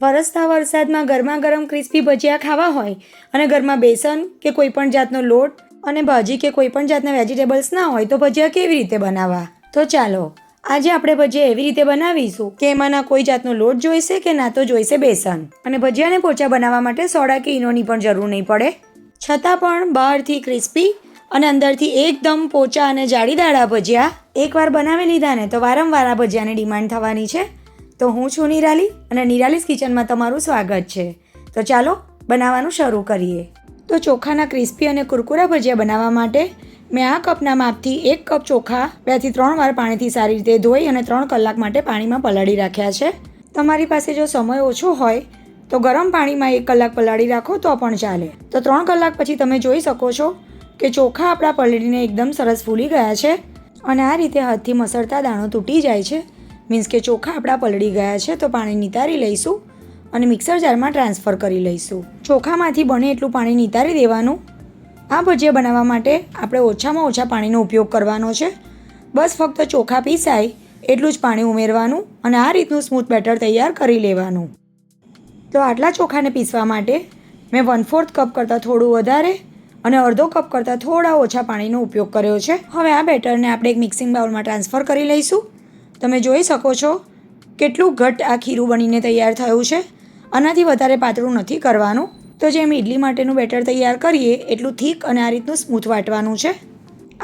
વરસતા વરસાદમાં ગરમા ગરમ ક્રિસ્પી ભજીયા ખાવા હોય અને ઘરમાં બેસન કે કોઈ પણ જાતનો લોટ અને ભાજી કે કોઈ પણ જાતના વેજીટેબલ્સ ના હોય તો ભજીયા કેવી રીતે બનાવવા? તો ચાલો, આજે આપણે ભજીયા એવી રીતે બનાવીશું કે એમાં ના કોઈ જાતનો લોટ જોઈશે કે ના તો જોઈશે બેસન. અને ભજીયાને પોચા બનાવવા માટે સોડા કે ઈનોની પણ જરૂર નહીં પડે. છતાં પણ બહારથી ક્રિસ્પી અને અંદરથી એકદમ પોચા અને જાળીદાર આ ભજીયા એકવાર બનાવી લીધા ને તો વારંવાર આ ભજીયાની ડિમાન્ડ થવાની છે. તો હું છું નિરાલી અને નિરાલીસ કિચનમાં તમારું સ્વાગત છે. તો ચાલો બનાવવાનું શરૂ કરીએ. તો ચોખાના ક્રિસ્પી અને કુરકુરા ભજીયા બનાવવા માટે મેં આ કપના માપથી એક કપ ચોખા, બેથી ત્રણ વાર પાણીથી સારી રીતે ધોઈ અને ત્રણ કલાક માટે પાણીમાં પલાળી રાખ્યા છે. તમારી પાસે જો સમય ઓછો હોય તો ગરમ પાણીમાં એક કલાક પલાળી રાખો તો પણ ચાલે. તો ત્રણ કલાક પછી તમે જોઈ શકો છો કે ચોખા આપણા પલળીને એકદમ સરસ ફૂલી ગયા છે અને આ રીતે હાથથી મસળતા દાણો તૂટી જાય છે. મીન્સ કે ચોખા આપણા પલળી ગયા છે, તો પાણી નિતારી લઈશું અને મિક્સર જારમાં ટ્રાન્સફર કરી લઈશું. ચોખામાંથી બને એટલું પાણી નિતારી દેવાનું. આ ભજીયા બનાવવા માટે આપણે ઓછામાં ઓછા પાણીનો ઉપયોગ કરવાનો છે. બસ ફક્ત ચોખા પીસાય, એટલું જ પાણી ઉમેરવાનું અને આ રીતનું સ્મૂથ બેટર તૈયાર કરી લેવાનું. તો આટલા ચોખાને પીસવા માટે મેં વન ફોર્થ કપ કરતાં થોડું વધારે અને અડધો કપ કરતાં થોડા ઓછા પાણીનો ઉપયોગ કર્યો છે. હવે આ બેટરને આપણે એક મિક્સિંગ બાઉલમાં ટ્રાન્સફર કરી લઈશું. તમે જોઈ શકો છો કેટલું ઘટ્ટ આ ખીરું બનીને તૈયાર થયું છે. આનાથી વધારે પાતળું નથી કરવાનું. તો જેમ ઇડલી માટેનું બેટર તૈયાર કરીએ, એટલું થીક અને આ રીતનું સ્મૂથ વાટવાનું છે.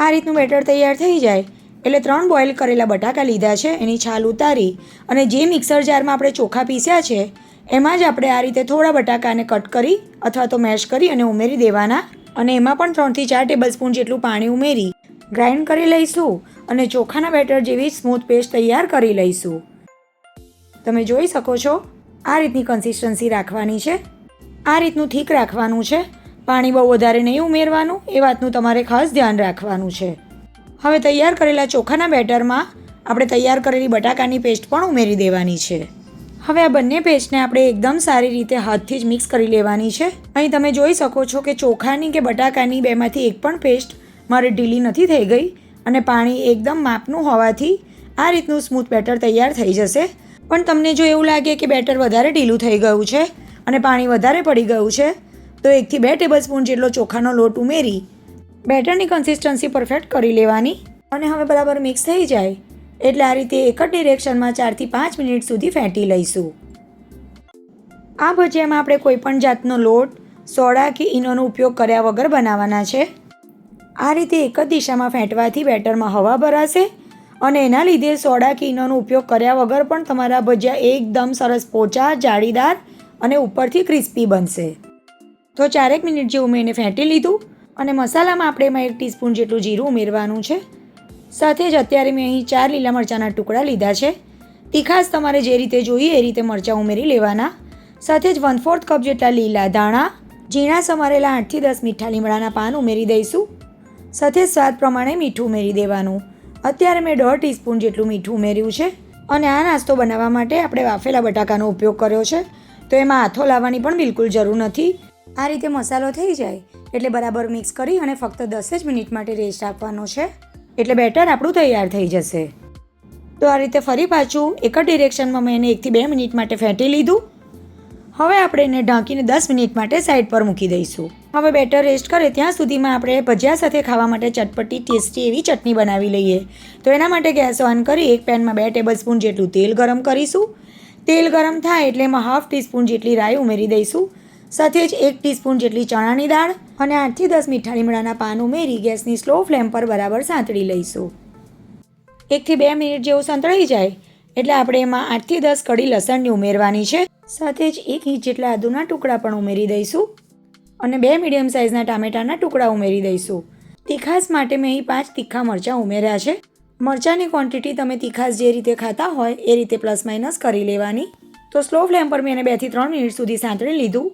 આ રીતનું બેટર તૈયાર થઈ જાય એટલે ત્રણ બોઇલ કરેલા બટાકા લીધા છે, એની છાલ ઉતારી અને જે મિક્સર જારમાં આપણે ચોખા પીસ્યા છે, એમાં જ આપણે આ રીતે થોડા બટાકાને કટ કરી અથવા તો મેશ કરી અને ઉમેરી દેવાના. અને એમાં પણ ત્રણથી ચાર ટેબલ સ્પૂન જેટલું પાણી ઉમેરી ગ્રાઇન્ડ કરી લઈશું. અને ચોખાના બેટર જેવી સ્મૂથ પેસ્ટ તૈયાર કરી લઈશું. તમે જોઈ શકો છો, આ રીતની કન્સિસ્ટન્સી રાખવાની છે. આ રીતનું થીક રાખવાનું છે. પાણી બહુ વધારે નહીં ઉમેરવાનું, એ વાતનું તમારે ખાસ ધ્યાન રાખવાનું છે. હવે તૈયાર કરેલા ચોખાના બેટરમાં આપણે તૈયાર કરેલી બટાકાની પેસ્ટ પણ ઉમેરી દેવાની છે. હવે આ બંને પેસ્ટને આપણે એકદમ સારી રીતે હાથથી જ મિક્સ કરી લેવાની છે. અહીં તમે જોઈ શકો છો કે ચોખાની કે બટાકાની બેમાંથી એક પણ પેસ્ટ મારે ઢીલી નથી થઈ ગઈ. અને પાણી એકદમ માપનું હોવાથી આ રીતનું સ્મૂથ બેટર તૈયાર થઈ જશે. પણ તમને જો એવું લાગે કે બેટર વધારે ઢીલું થઈ ગયું છે અને પાણી વધારે પડી ગયું છે, તો એકથી બે ટેબલ સ્પૂન જેટલો ચોખાનો લોટ ઉમેરી બેટરની કન્સિસ્ટન્સી પરફેક્ટ કરી લેવાની. અને હવે બરાબર મિક્સ થઈ જાય, એટલે આ રીતે એક જ ડિરેક્શનમાં ચારથી પાંચ મિનિટ સુધી ફેંટી લઈશું. આ ભજીયામાં આપણે કોઈપણ જાતનો લોટ, સોડા કે ઈનોનો ઉપયોગ કર્યા વગર બનાવવાના છે. આ રીતે એક જ દિશામાં ફેંટવાથી બેટરમાં હવા ભરાશે અને એના લીધે સોડા કિનોનો ઉપયોગ કર્યા વગર પણ તમારા ભજીયા એકદમ સરસ પોચા, જાળીદાર અને ઉપરથી ક્રિસ્પી બનશે. તો ચારેક મિનિટ જેવું મેં એને ફેંટી લીધું અને મસાલામાં આપણે એમાં એક ટીસ્પૂન જેટલું જીરું ઉમેરવાનું છે. સાથે જ અત્યારે મેં અહીં ચાર લીલા મરચાંના ટુકડા લીધા છે. તીખાસ તમારે જે રીતે જોઈએ એ રીતે મરચાં ઉમેરી લેવાના. સાથે જ વન ફોર્થ કપ જેટલા લીલા ધાણા, ઝીણા સમારેલા આઠથી દસ મીઠા લીમડાના પાન ઉમેરી દઈશું. સાથે સ્વાદ પ્રમાણે મીઠું ઉમેરી દેવાનું. અત્યારે મેં દોઢ ટીસ્પૂન જેટલું મીઠું ઉમેર્યું છે અને આ નાસ્તો બનાવવા માટે આપણે વાફેલા બટાકાનો ઉપયોગ કર્યો છે. તો એમાં હાથો લાવવાની પણ બિલકુલ જરૂર નથી. આ રીતે મસાલો થઈ જાય એટલે બરાબર મિક્સ કરી અને ફક્ત દસ જ મિનિટ માટે રેસ્ટ આપવાનો છે. એટલે બેટર આપણું તૈયાર થઈ જશે. તો આ રીતે ફરી પાછું એક જ ડિરેક્શનમાં મેં એને એકથી બે મિનિટ માટે ફેંટી લીધું. હવે આપણે એને ઢાંકીને દસ મિનિટ માટે સાઈડ પર મૂકી દઈશું. હવે બેટર રેસ્ટ કરે ત્યાં સુધીમાં આપણે ભજીયા સાથે ખાવા માટે ચટપટી, ટેસ્ટી એવી ચટણી બનાવી લઈએ. તો એના માટે ગેસ ઓન કરી એક પેનમાં બે ટેબલ સ્પૂન જેટલું તેલ ગરમ કરીશું. તેલ ગરમ થાય એટલે એમાં હાફ ટીસ્પૂન જેટલી રાઈ ઉમેરી દઈશું. સાથે જ એક ટીસ્પૂન જેટલી ચણાની દાળ અને આઠથી દસ મીઠા લીમડાના પાન ઉમેરી ગેસની સ્લો ફ્લેમ પર બરાબર સાંતળી લઈશું. એકથી બે મિનિટ જેવું સંતળાઈ જાય એટલે આપણે એમાં આઠથી દસ કડી લસણની ઉમેરવાની છે. સાથે જ એક ઇંચ જેટલા આદુના ટુકડા પણ ઉમેરી દઈશું અને બે મીડિયમ સાઇઝના ટામેટાના ટુકડા ઉમેરી દઈશું. તીખાસ માટે મેં અહીં પાંચ તીખા મરચાં ઉમેર્યા છે. મરચાંની ક્વોન્ટિટી તમે તીખાસ જે રીતે ખાતા હોય એ રીતે પ્લસ માઇનસ કરી લેવાની. તો સ્લો ફ્લેમ પર મેં એને બેથી ત્રણ મિનિટ સુધી સાંતળી લીધું.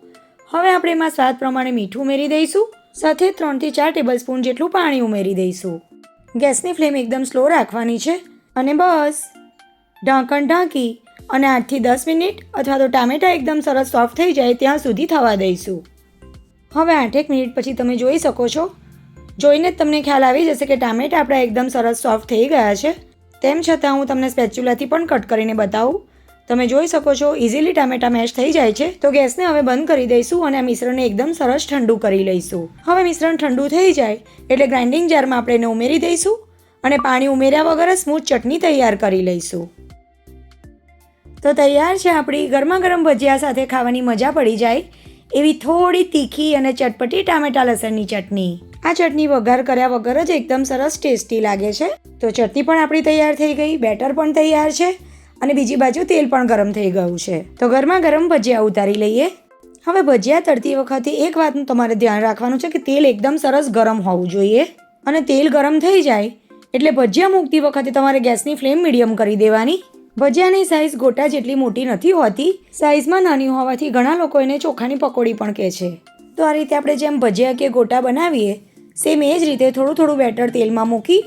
હવે આપણે એમાં સ્વાદ પ્રમાણે મીઠું ઉમેરી દઈશું. સાથે ત્રણથી ચાર ટેબલ સ્પૂન જેટલું પાણી ઉમેરી દઈશું. ગેસની ફ્લેમ એકદમ સ્લો રાખવાની છે. અને બસ. ઢાંકણ ઢાંકી અને આઠથી દસ મિનિટ અથવા તો ટામેટાં એકદમ સરસ સોફ્ટ થઈ જાય ત્યાં સુધી થવા દઈશું. હવે આઠેક મિનિટ પછી તમે જોઈ શકો છો. જોઈને જ તમને ખ્યાલ આવી જશે કે ટામેટાં આપણા એકદમ સરસ સોફ્ટ થઈ ગયા છે. તેમ છતાં હું તમને સ્પેચ્યુલાથી પણ કટ કરીને બતાવું. તમે જોઈ શકો છો ઇઝીલી ટામેટા મેશ થઈ જાય છે. તો ગેસને હવે બંધ કરી દઈશું અને આ મિશ્રણને એકદમ સરસ ઠંડુ કરી લઈશું. હવે મિશ્રણ ઠંડુ થઈ જાય એટલે ગ્રાઇન્ડિંગ જારમાં આપણે એને ઉમેરી દઈશું અને પાણી ઉમેર્યા વગર સ્મૂથ ચટણી તૈયાર કરી લઈશું. તો તૈયાર છે આપણી ગરમા ગરમ ભજીયા સાથે ખાવાની મજા પડી જાય એવી થોડી તીખી અને ચટપટી ટામેટા લસણની ચટણી. આ ચટણી વઘાર કર્યા વગર જ એકદમ સરસ ટેસ્ટી લાગે છે. તો ચટણી પણ આપણી તૈયાર થઈ ગઈ, બેટર પણ તૈયાર છે અને બીજી બાજુ તેલ પણ ગરમ થઈ ગયું છે. તો ગરમા ગરમ ભજીયા ઉતારી લઈએ. હવે ભજીયા તળતી વખતે એક વાતનું તમારે ધ્યાન રાખવાનું છે કે તેલ એકદમ સરસ ગરમ હોવું જોઈએ અને તેલ ગરમ થઈ જાય એટલે ભજીયા મૂકતી વખતે તમારે ગેસની ફ્લેમ મીડિયમ કરી દેવાની. ભજીયાની સાઇઝ ગોટા જેટલી મોટી નથી હોતી સાઇઝમાં નાની હોવાથી ઘણા લોકો એને ચોખાની પકોડી પણ કહે છે. તો આ રીતે આપણે જેમ ભજીયા કે ગોટા બનાવીએ સેમ એ જ રીતે થોડું થોડું બેટર તેલમાં મૂકી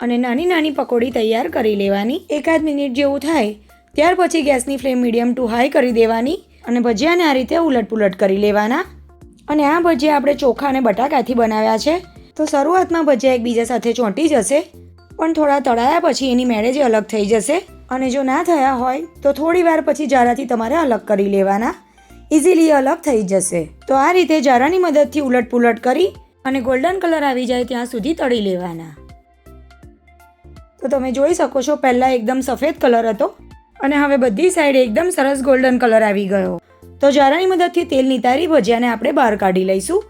અને નાની નાની પકોડી તૈયાર કરી લેવાની. એકાદ મિનિટ જેવું થાય, ત્યાર પછી ગેસની ફ્લેમ મીડિયમ ટુ હાઈ કરી દેવાની અને ભજીયાને આ રીતે ઉલટપુલટ કરી લેવાના. અને આ ભજીયા આપણે ચોખા અને બટાકાથી બનાવ્યા છે. તો શરૂઆતમાં ભજીયા એકબીજા સાથે ચોંટી જશે, પણ થોડા તળાયા પછી એની મેળે જ અલગ થઈ જશે. અને જો ના થયા હોય, તો થોડી વાર પછી જારાથી તમારે અલગ કરી લેવાના. ઇઝીલી અલગ થઈ જશે. તો આ રીતે જારાની મદદથી ઉલટપુલટ કરી અને ગોલ્ડન કલર આવી જાય ત્યાં સુધી તળી લેવાના. તો તમે જોઈ શકો છો, પહેલાં એકદમ સફેદ કલર હતો અને હવે બધી સાઈડ એકદમ સરસ ગોલ્ડન કલર આવી ગયો. તો જારાની મદદથી તેલ નિતારી ભજીયાને આપણે બહાર કાઢી લઈશું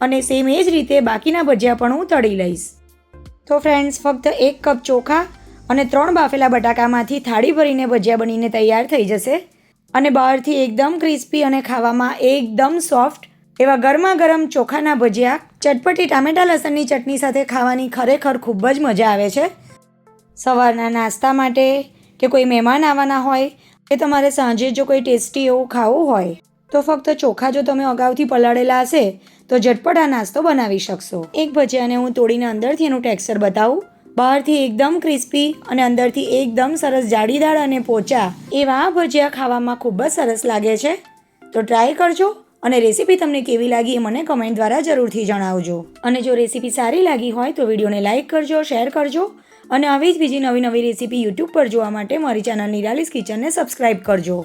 અને સેમ એ જ રીતે બાકીના ભજીયા પણ હું તળી લઈશ. તો ફ્રેન્ડ્સ ફક્ત એક કપ ચોખા અને ત્રણ બાફેલા બટાકામાંથી થાળી ભરીને ભજીયા બનીને તૈયાર થઈ જશે. અને બહારથી એકદમ ક્રિસ્પી અને ખાવામાં એકદમ સોફ્ટ એવા ગરમા ગરમ ચોખાના ભજીયા, ચટપટી ટામેટા લસણની ચટણી સાથે ખાવાની ખરેખર ખૂબ જ મજા આવે છે. સવારના નાસ્તા માટે કે કોઈ મહેમાન આવવાના હોય, કે તમારે સાંજે જો કોઈ ટેસ્ટી એવું ખાવું હોય, તો ફક્ત ચોખા જો તમે અગાઉથી પલાળેલા હશે, તો ઝટપટ આ નાસ્તો બનાવી શકશો. એક ભજીયાને હું તોડીને અંદરથી એનું ટેક્સચર બતાવું. બહારથી એકદમ ક્રિસ્પી અને અંદરથી એકદમ સરસ જાડીદાર અને પોચા એવા ભજીયા ખાવામાં ખૂબ જ સરસ લાગે છે. તો ટ્રાય કરજો અને રેસીપી તમને કેવી લાગી એ મને કમેન્ટ દ્વારા જરૂરથી જણાવજો. અને જો રેસીપી સારી લાગી હોય તો વિડીયોને લાઇક કરજો શેર કરજો અને આવી જ બીજી નવી નવી રેસીપી યુટ્યુબ પર જોવા માટે મારી ચેનલ નિરાલીસ કિચનને સબસ્ક્રાઇબ કરજો.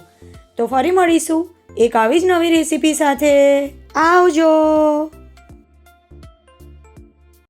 તો ફરી મળીશું એક આવી જ નવી રેસીપી સાથે. આવજો!